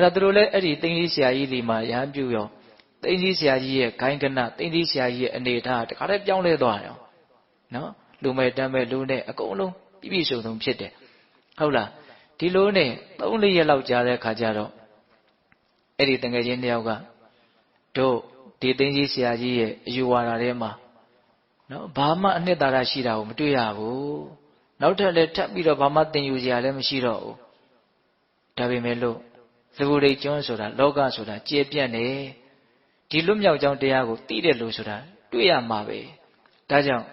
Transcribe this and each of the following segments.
အဲ့ဒါသူတို့လည်းအဲ့ဒီသိင်းကြီးဆရာကြီးဒီမှာရဟန်းပြုရောသိင်းကြီးဆရာကြီးရဲ့ခိုင်းကနသိင်းကြီးဆရာကြီးရဲ့အနေထားတခါတည်းပြောင်းလဲသွားရောနော်လူမဲ့တမ်းမဲ့လူနဲ့အကုန်လုံးပြည့်ပြည့်စုံစုံဖြစ်တယ်ဟုတ်လားဒီလိုနဲ့၃၄ရက်လောက်ကြာတဲ့ခါကျတော့အဲ့ဒီတငယ်ချင်းတယောက်ကတို့ဒီသိင်းကြီးဆရာကြီးရဲ့အယူဝါဒထဲမှာနော်ဘာမှအနှစ်သာရရှိတာကိုမတွေ့ရဘူးနောက်ထပ်လည်းထပ်ပြီးတော့ဘာမှသင်ယူစရာလည်းမရှိတော့ဘူးဒါပေမဲ့လို့ သဘူရိတ်ကျွန်းဆိုတာလောကဆိုတာကျေပြန့်နေဒီလွတ်မြောက်ကြောင်းတရားကိုသိတယ်လို့ဆိုတာတွေ့ရမှာပဲဒါကြောင့်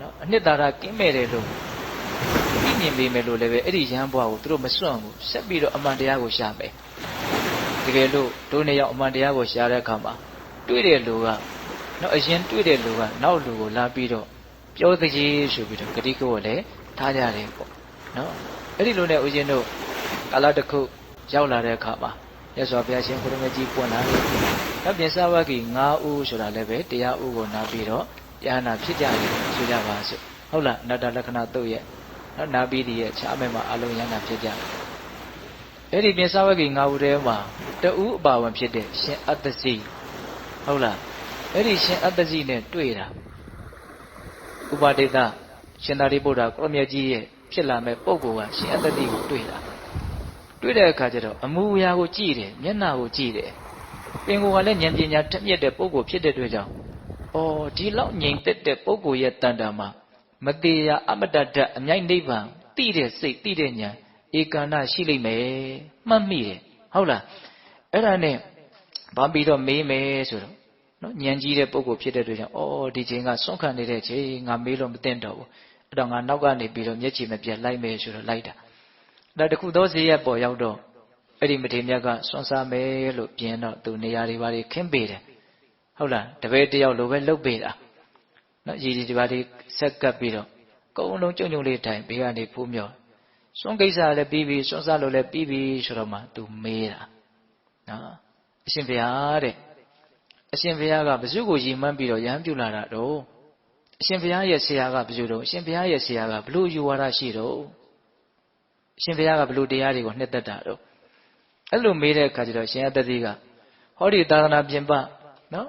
နော်အနှစ်သာရကင်းမဲ့တယ်လို့ပြီးမြင်ပေမဲ့လို့လည်းပဲအဲ့ဒီရဟန်းဘွားကိုသူတို့မစွန့်ဘူးဆက်ပြီးတော့အမှန်တရားကိုရှာမယ်တကယ်လို့တို့နှစ်ယောက်အမှန်တရားကိုရှာတဲ့အခါမှာတွေ့တဲ့လူကနော်အရင်တွေ့တဲ့လူကနောက်လူကိုလာပြီးတော့ပြောတကြီးဆိုပြီးတော့ဂတိကိုလည်းထားကြတယ်ပေါ့နော်အဲ့ဒီလိုနဲ့ဦးဇင်းတို့ကာလတစ်ခု ရောက်လာတဲ့အခါမှာရသော်ဘုရားရှင်ကိုရမကြီးပွင့်လာတယ်။နောက်ပြင်စဝဂီ9ဦးဆိုတာလည်းပဲတရားဥကိုနာပြီးတော့တရားနာဖြစ်ကြတယ်ဆိုကြပါစို့။ဟုတ်လားနတ္တလက္ခဏာတုတ်ရဲ့နော်နာပြီးဒီရဲ့ခြားမဲ့မှာအလုံးရဟနာဖြစ်ကြတယ်။အဲ့ဒီပြင်စဝဂီ9ဦးထဲမှာတဦးအပါဝင်ဖြစ်တဲ့ရှင်အတ္တစီဟုတ်လားအဲ့ဒီရှင်အတ္တစီနဲ့တွေ့တာဥပဒေတာရှင်သာရိပုတ္တရာကိုရမကြီးရဲ့ဖြစ်လာမဲ့ပုံကောကရှင်အတ္တစီကိုတွေ့တာ တွေ့တဲ့အခါကျတော့အမူအရာကိုကြည့်တယ်မျက်နှာကိုကြည့်တယ်ပင်ကိုယ်ကလည်းဉာဏ်ပညာထက်မြက်တဲ့ပုဂ္ဂိုလ်ဖြစ်တဲ့အတွက်ကြောင့်အော်ဒီလောက်ငြိမ်သက်တဲ့ပုဂ္ဂိုလ်ရဲ့တန်တာမှာမသေးရအမတ္တဓာတ်အမြိုက်နိဗ္ဗာန်သိတဲ့စိတ်သိတဲ့ဉာဏ်ဧကန္တရှိလိမ့်မယ်မှတ်မိတယ်ဟုတ်လားအဲ့ဒါနဲ့ဘာပြီးတော့မေးမယ်ဆိုတော့နော်ဉာဏ်ကြီးတဲ့ပုဂ္ဂိုလ်ဖြစ်တဲ့အတွက်ကြောင့်အော်ဒီချိန်ကဆွန့်ခံနေတဲ့ချိန်ငါမေးလို့မသိတော့ဘူးအဲ့တော့ငါနောက်ကနေပြီးတော့မျက်ခြေမပြတ်လိုက်မယ်ဆိုတော့လိုက်တာ ဒါတခုသောဈေးရက်ပေါ်ရောက်တော့အဲ့ဒီမထေမြတ်ကစွန့်စားမယ်လို့ပြင်တော့သူနေရာတွေဘာတွေခင်းပေးတယ်ဟုတ်လားတပည့်တယောက်လိုပဲလှုပ်ပေးတာနော်ရည်ရည်ဒီဘာတွေဆက်ကပ်ပြီးတော့ကုန်းလုံးကြုံကြုံလေးထိုင်ဘေးကနေဖူးမြော်စွန့်ကိစ္စလည်းပြီးပြီစွန့်စားလို့လည်းပြီးပြီဆိုတော့မှသူမေးတာနော်အရှင်ဘုရားတဲ့အရှင်ဘုရားကဘု து ကိုရည်မှန်းပြီးတော့ရဟန်းပြုလာတာတော့အရှင်ဘုရားရဲ့ဆရာကဘယ်လိုတော့အရှင်ဘုရားရဲ့ဆရာကဘလို့ယူဝါဒရှိတော့ အရှင်ဘုရားကဘလို့တရားတွေကိုနှစ်သက်တာတော့အဲ့လိုမေးတဲ့အခါကျတော့ရှင်အတ္တိကဟောဒီသာသနာပြင်ပနော်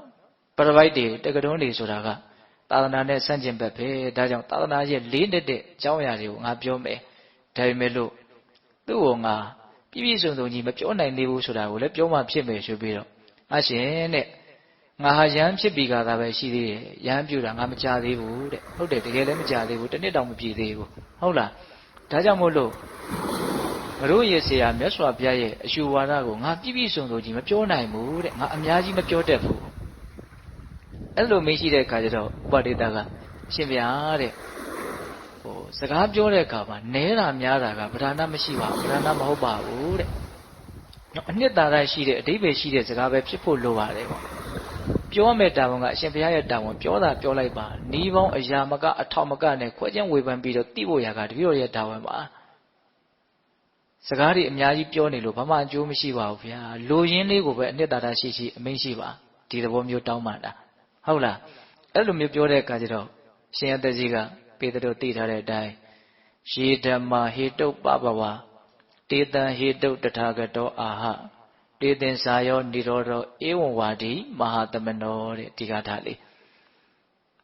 ပရပိုက်တွေတက္ကတွန်းတွေဆိုတာကသာသနာနဲ့ဆန့်ကျင်ဘက်ပဲဒါကြောင့်သာသနာရဲ့လေးနှစ်တဲ့အကြောင်းအရာတွေကိုငါပြောမယ်ဒါပေမဲ့လို့သူ့ကိုငါပြည့်ပြည့်စုံစုံကြီးမပြောနိုင်သေးဘူးဆိုတာကိုလည်းပြောမှဖြစ်မယ်ဆိုပြီးတော့အရှင်တဲ့ငါဟာရဟန်းဖြစ်ပြီးကသာပဲရှိသေးတယ်ရဟန်းပြူတာငါမကြသေးဘူးတဲ့ဟုတ်တယ်တကယ်လည်းမကြသေးဘူးတစ်နှစ်တောင်မပြည့်သေးဘူးဟုတ်လားဒါကြောင့်မို့လို့ ငါတို့ရဲ့ဆရာမြတ်စွာဘုရားရဲ့အယူဝါဒကိုငါပြည့်ပြည့်စုံစုံကြီးမပြောနိုင်ဘူးတဲ့ငါအများကြီးမပြောတတ်ဘူးအဲ့လိုမရှိတဲ့အခါကျတော့ဥပဒေတာကရှင်ဗျာတဲ့ဟိုစကားပြောတဲ့အခါမှာနဲတာများတာကဗဒနာမရှိပါဘူးဗဒနာမဟုတ်ပါဘူးတဲ့နော်အနှစ်သာရရှိတဲ့အဓိပ္ပာယ်ရှိတဲ့စကားပဲဖြစ်ဖို့လိုပါတယ်ပေါ့ပြောမဲ့တာဝန်ကအရှင်ဘုရားရဲ့တာဝန်ပြောတာပြောလိုက်ပါနီးပေါင်းအရာမကအထောက်မကနဲ့ခွဲကျင်းဝေဖန်ပြီးတော့တိဖို့ရာကတပည့်တော်ရဲ့တာဝန်ပါ စကားတွေအများကြီးပြောနေလို့ဘာမှအကျိုးမရှိပါဘူးဗျာလူရင်းလေးကိုပဲအနှစ်သာရရှိရှိအမိန့်ရှိပါဒီသဘောမျိုးတောင်းပန်တာဟုတ်လားအဲ့လိုမျိုးပြောတဲ့အခါကျတော့ရှင်အသက်ကြီးကပေတတို့သိထားတဲ့အတိုင်းရေဓမ္မာဟေတုပပဝတေတံဟေတုတထာဂတောအာဟတေသင်္စာယောនិရောဓောဧဝံဝါဒီမဟာသမနောတဲ့ဒီကထာလေး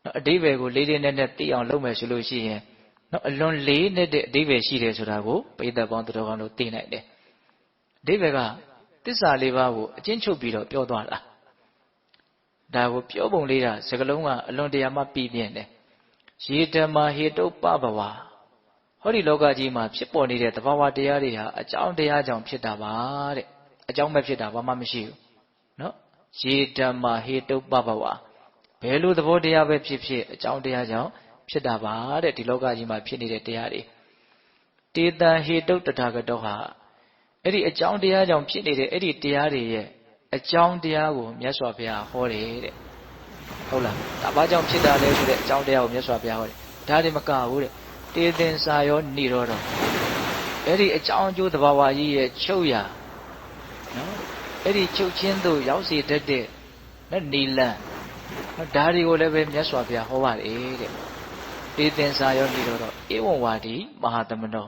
နော်အတိဘယ်ကိုလေးလေးနက်နက်သိအောင်လုပ်မယ်ဆိုလို့ရှိရင် နော်အလွန်လေးနဲ့တဲ့အတိဘယ်ရှိတယ်ဆိုတာကိုပိဋကပေါင်းတော်ကောင်းတို့သိနိုင်တယ်အတိဘယ်ကသစ္စာလေးပါးကိုအချင်းချုပ်ပြီးတော့ပြောသွားတာဒါကိုပြောပုံလေးတာစကလုံးကအလွန်တရာမှပြီးပြင်းတယ်ရေဓမ္မာဟေတုပဘဝဟောဒီလောကကြီးမှာဖြစ်ပေါ်နေတဲ့သဘာဝတရားတွေဟာအကြောင်းတရားကြောင့်ဖြစ်တာပါတဲ့အကြောင်းပဲဖြစ်တာဘာမှမရှိဘူးနော်ရေဓမ္မာဟေတုပဘဝဘယ်လိုသဘောတရားပဲဖြစ်ဖြစ်အကြောင်းတရားကြောင့် ဖြစ်တာပါတဲ့ဒီလောကကြီးမှာဖြစ်နေတဲ့တရားတွေတေတံဟေတုတထာဂတောဟာအဲ့ဒီအကြောင်းတရားကြောင့်ဖြစ်နေတဲ့အဲ့ဒီတရားတွေရဲ့အကြောင်းတရားကိုမြတ်စွာဘုရားဟောတယ်တဲ့ဟုတ်လားဒါဘာကြောင့်ဖြစ်တာလဲဆိုတဲ့အကြောင်းတရားကိုမြတ်စွာဘုရားဟောတယ်ဒါတွေမကဘူးတဲ့တေသင်္စာရောဏိရောဓအဲ့ဒီအကြောင်းအကျိုးသဘာဝကြီးရဲ့ချုပ်ရာနော်အဲ့ဒီချုပ်ချင်းတို့ရောက်စီတတ်တဲ့နော်နီလန်ဒါတွေကိုလည်းပဲမြတ်စွာဘုရားဟောပါတယ်တဲ့ တေသင်္စာရောဏိရောဓဧဝံဝါဒီမဟာသမနော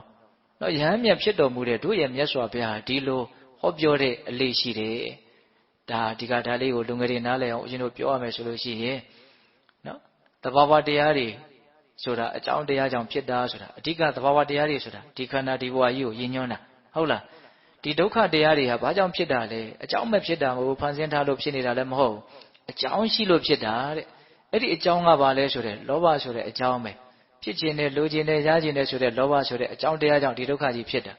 နော်ယဟန်မြတ်ဖြစ်တော်မူတဲ့တို့ရဲ့မြတ်စွာဘုရားဒီလိုဟဟောပြောတဲ့အလေးရှိတယ်ဒါဒီကဒါလေးကိုလူငယ်တွေနားလည်အောင်ဦးဇင်းတို့ပြောရမယ်ဆိုလို့ရှိရင်နော်တဘာဝတရားတွေဆိုတာအကြောင်းတရားကြောင့်ဖြစ်တာဆိုတာအဓိကသဘာဝတရားတွေဆိုတာဒီခန္ဓာဒီဘဝကြီးကိုရည်ညွှန်းတာဟုတ်လားဒီဒုက္ခတရားတွေဟာဘာကြောင့်ဖြစ်တာလဲအကြောင်းမဲ့ဖြစ်တာမဟုတ်ဖန်ဆင်းထားလို့ဖြစ်နေတာလည်းမဟုတ်အကြောင်းရှိလို့ဖြစ်တာတဲ့ အဲ့ဒီအကြောင်းကဘာလဲဆိုတဲ့လောဘဆိုတဲ့အကြောင်းပဲဖြစ်ခြင်းနဲ့လိုခြင်းနဲ့ရခြင်းနဲ့ဆိုတဲ့လောဘဆိုတဲ့အကြောင်းတရားကြောင့်ဒီဒုက္ခကြီးဖြစ်တာ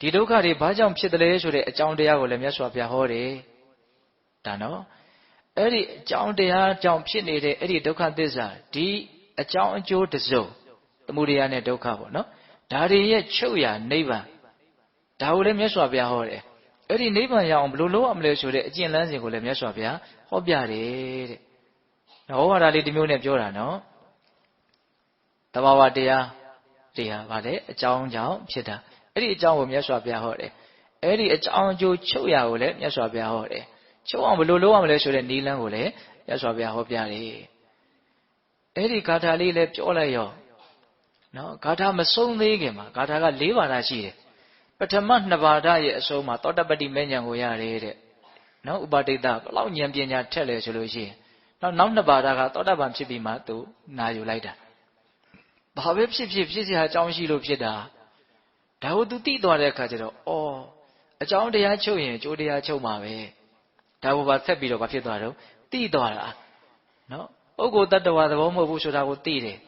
ဒီဒုက္ခတွေဘာကြောင့်ဖြစ်တယ်လဲဆိုတဲ့အကြောင်းတရားကိုလည်းမြတ်စွာဘုရားဟောတယ်ဒါနော်အဲ့ဒီအကြောင်းတရားကြောင့်ဖြစ်နေတဲ့အဲ့ဒီဒုက္ခသစ္စာဒီအကြောင်းအကျိုးတစုံသမုဒယနဲ့ဒုက္ခပေါ့နော်ဒါတွေရဲ့ချုပ်ရာနိဗ္ဗာန်ဒါကိုလည်းမြတ်စွာဘုရားဟောတယ်အဲ့ဒီနိဗ္ဗာန်ရအောင်ဘယ်လိုလုပ်ရမလဲဆိုတဲ့အကျင့်လမ်းစဉ်ကိုလည်းမြတ်စွာဘုရားဟောပြတယ်တဲ့။ ဟောဟာတာလေးဒီမျိုးနဲ့ပြောတာနော်။တဘာဝတရားတွေဟာဗါလေအကြောင်းကြောင့်ဖြစ်တာ။အဲ့ဒီအကြောင်းကိုမြတ်စွာဘုရားဟောတယ်။အဲ့ဒီအကြောင်းအကျိုးချုပ်ရာကိုလည်းမြတ်စွာဘုရားဟောတယ်။ချုပ်အောင်ဘယ်လိုလုပ်ရမလဲဆိုတဲ့နည်းလမ်းကိုလည်းမြတ်စွာဘုရားဟောပြတယ်။အဲ့ဒီဂါထာလေးလည်းပြောလိုက်ရောနော်ဂါထာမဆုံးသေးခင်မှာဂါထာက၄ပါးသာရှိတယ်ပထမနှစ်ပါးဓာရဲ့အဆုံးမှာသောတပတ္တိမဉ္ဇဉ်ကိုရတယ်တဲ့နော်ဥပါဒိတဘလောက်ဉာဏ်ပညာထက်လဲဆိုလို့ရှိရင် နောက်နောက်နှစ်ပါးဓာကသောတပန်ဖြစ်ပြီးမှသူနာယူလိုက်တာဘာပဲဖြစ်ဖြစ်ဖြစ်စရာအကြောင်းရှိလို့ဖြစ်တာဒါကိုသူသိသွားတဲ့အခါကျတော့အော်အကြောင်းတရားချုပ်ရင်အကျိုးတရားချုပ်မှာပဲဒါကိုပါဆက်ပြီးတော့ဘာဖြစ်သွားတော့သိသွားတာနော်ပုဂ္ဂိုလ်တ attva သဘောမဟုတ်ဘူးဆိုတာကိုသိတယ်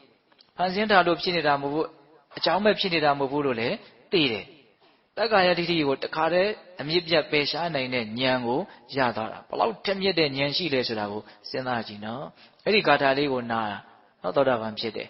ဖန်ဆင်းတာလို့ဖြစ်နေတာမဟုတ်ဘူးအကြောင်းမဲ့ဖြစ်နေတာမဟုတ်ဘူးလို့လည်းသိတယ် တက္ကာယဒိဋ္ဌိကိုတခါတည်းအမြင့်ပြတ်ပယ်ရှားနိုင်တဲ့ဉာဏ်ကိုရသွားတာဘလောက်ထက်မြက်တဲ့ဉာဏ်ရှိလဲဆိုတာကိုစဉ်းစားကြည့်နော်အဲ့ဒီဂါထာလေးကိုနာနော်သောတာပန်ဖြစ်တယ်